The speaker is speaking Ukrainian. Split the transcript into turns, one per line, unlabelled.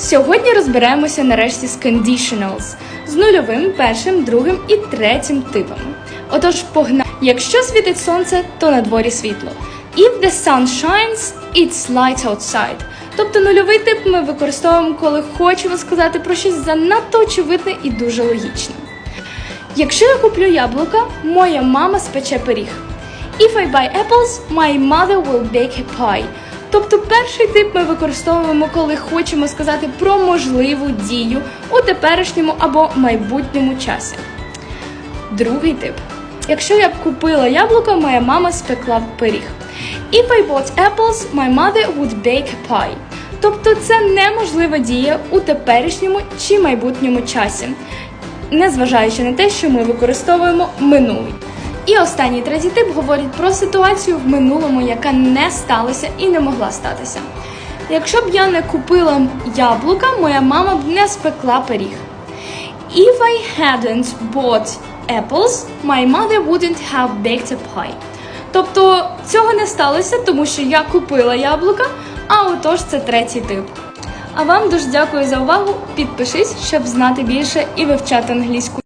Сьогодні розберемося нарешті з conditionals з нульовим, першим, другим і третім типами. Отож, погна. Якщо світить сонце, то на дворі світло. If the sun shines, it's light outside. Тобто нульовий тип ми використовуємо, коли хочемо сказати про щось занадто очевидне і дуже логічне. Якщо я куплю яблука, моя мама спече пиріг. If I buy apples, my mother will bake a pie. Тобто перший тип ми використовуємо, коли хочемо сказати про можливу дію у теперішньому або майбутньому часі. Другий тип. Якщо я б купила яблука, моя мама спекла б пиріг. If I bought apples, my mother would bake pie. Тобто це неможлива дія у теперішньому чи майбутньому часі, незважаючи на те, що ми використовуємо минулий. І останній третій тип говорить про ситуацію в минулому, яка не сталася і не могла статися. Якщо б я не купила яблука, моя мама б не спекла пиріг. If I hadn't bought apples, my mother wouldn't have baked a pie. Тобто цього не сталося, тому що я купила яблука, а отож це третій тип. А вам дуже дякую за увагу. Підпишись, щоб знати більше і вивчати англійську.